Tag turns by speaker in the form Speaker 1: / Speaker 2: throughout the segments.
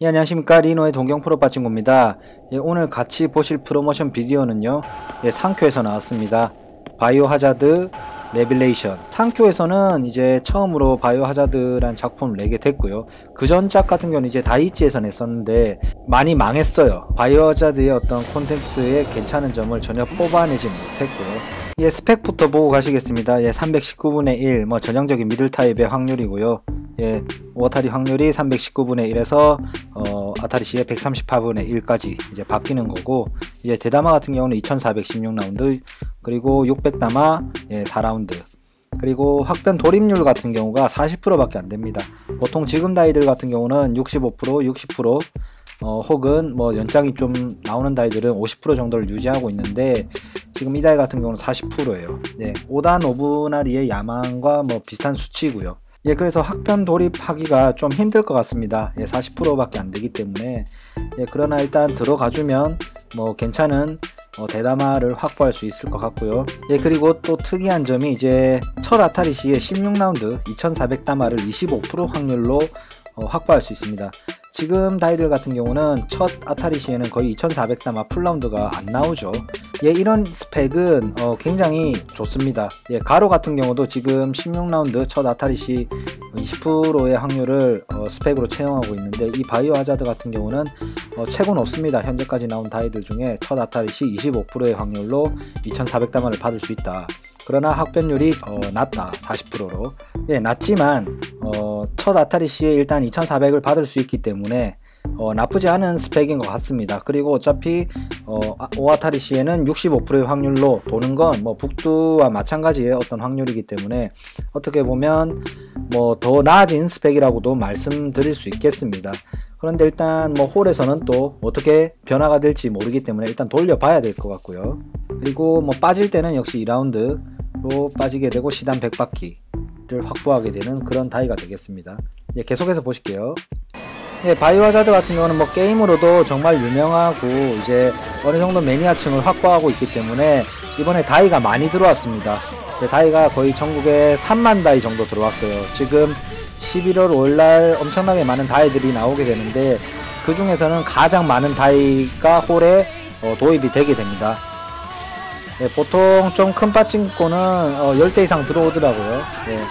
Speaker 1: 예, 안녕하십니까. 리노의 동경 프로 빠 친구입니다. 예, 오늘 같이 보실 프로모션 비디오는요 예, 상표에서 나왔습니다. 바이오 하자드 레빌레이션. 상표에서는 이제 처음으로 바이오 하자드란 작품을 내게 됐고요. 그 전작 같은 경우는 이제 다이치에서 냈었는데 많이 망했어요. 바이오 하자드의 어떤 콘텐츠의 괜찮은 점을 전혀 뽑아내지 못했고요. 예, 스펙부터 보고 가시겠습니다. 예, 319분의 1, 뭐 전형적인 미들 타입의 확률이고요. 예, 오타리 확률이 319분의 1에서 어, 아타리시의 138분의 1까지 이제 바뀌는 거고 이제 대다마 같은 경우는 2416라운드 그리고 600다마 예, 4라운드 그리고 확변 돌입률 같은 경우가 40%밖에 안 됩니다. 보통 지금 다이들 같은 경우는 65%, 60% 어, 혹은 뭐 연장이 좀 나오는 다이들은 50% 정도를 유지하고 있는데 지금 이 다이 같은 경우는 40%예요. 예, 5단 5분할이의 야망과 뭐 비슷한 수치고요. 예, 그래서 학편 돌입하기가 좀 힘들 것 같습니다. 예, 40%밖에 안 되기 때문에 예, 그러나 일단 들어가주면 뭐 괜찮은 어, 대담화를 확보할 수 있을 것 같고요. 예, 그리고 또 특이한 점이 이제 첫 아타리 시에 16라운드 2400다마를 25% 확률로 어, 확보할 수 있습니다. 지금 다이들 같은 경우는 첫 아타리 시에는 거의 2400다마 풀라운드가 안 나오죠. 예, 이런 스펙은 어, 굉장히 좋습니다. 예, 가로 같은 경우도 지금 16라운드 첫 아타리 시 20%의 확률을 어, 스펙으로 채용하고 있는데 이 바이오 하자드 같은 경우는 어, 최고 높습니다. 현재까지 나온 다이들 중에 첫 아타리 시 25%의 확률로 2400다마를 받을 수 있다. 그러나 학변율이 어, 낮다 40%로 예 낮지만 어, 첫 아타리 시에 일단 2400을 받을 수 있기 때문에 어, 나쁘지 않은 스펙인 것 같습니다. 그리고 어차피 어, 오아타리 시에는 65%의 확률로 도는 건 뭐 북두와 마찬가지의 어떤 확률이기 때문에 어떻게 보면 뭐 더 나아진 스펙이라고도 말씀드릴 수 있겠습니다. 그런데 일단 뭐 홀에서는 또 어떻게 변화가 될지 모르기 때문에 일단 돌려봐야 될 것 같고요. 그리고 뭐 빠질 때는 역시 2라운드 로 빠지게 되고 시단 100바퀴를 확보하게 되는 그런 다이가 되겠습니다. 예, 계속해서 보실게요. 예, 바이오하자드 같은 경우는 뭐 게임으로도 정말 유명하고 이제 어느 정도 매니아층을 확보하고 있기 때문에 이번에 다이가 많이 들어왔습니다. 예, 다이가 거의 전국에 3만 다이 정도 들어왔어요. 지금 11월 5일날 엄청나게 많은 다이들이 나오게 되는데 그 중에서는 가장 많은 다이가 홀에 어, 도입이 되게 됩니다. 예, 보통 좀 큰 빠친코는 어, 10대 이상 들어오더라고요. 예,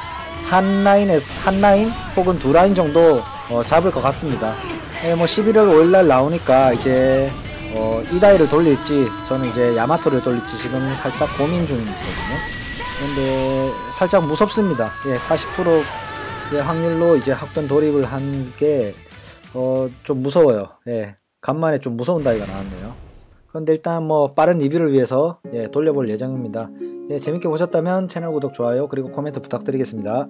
Speaker 1: 한 라인에 한 라인 혹은 두 라인 정도 어, 잡을 것 같습니다. 예, 뭐 11월 5일날 나오니까 이제 어, 이다이를 돌릴지 저는 이제 야마토를 돌릴지 지금 살짝 고민 중이거든요. 근데 살짝 무섭습니다. 예, 40%의 확률로 이제 학번 돌입을 한 게 어, 좀 무서워요. 예, 간만에 좀 무서운 다이가 나왔네요. 그런데 일단 뭐 빠른 리뷰를 위해서 예, 돌려볼 예정입니다. 예, 재밌게 보셨다면 채널 구독, 좋아요, 그리고 코멘트 부탁드리겠습니다.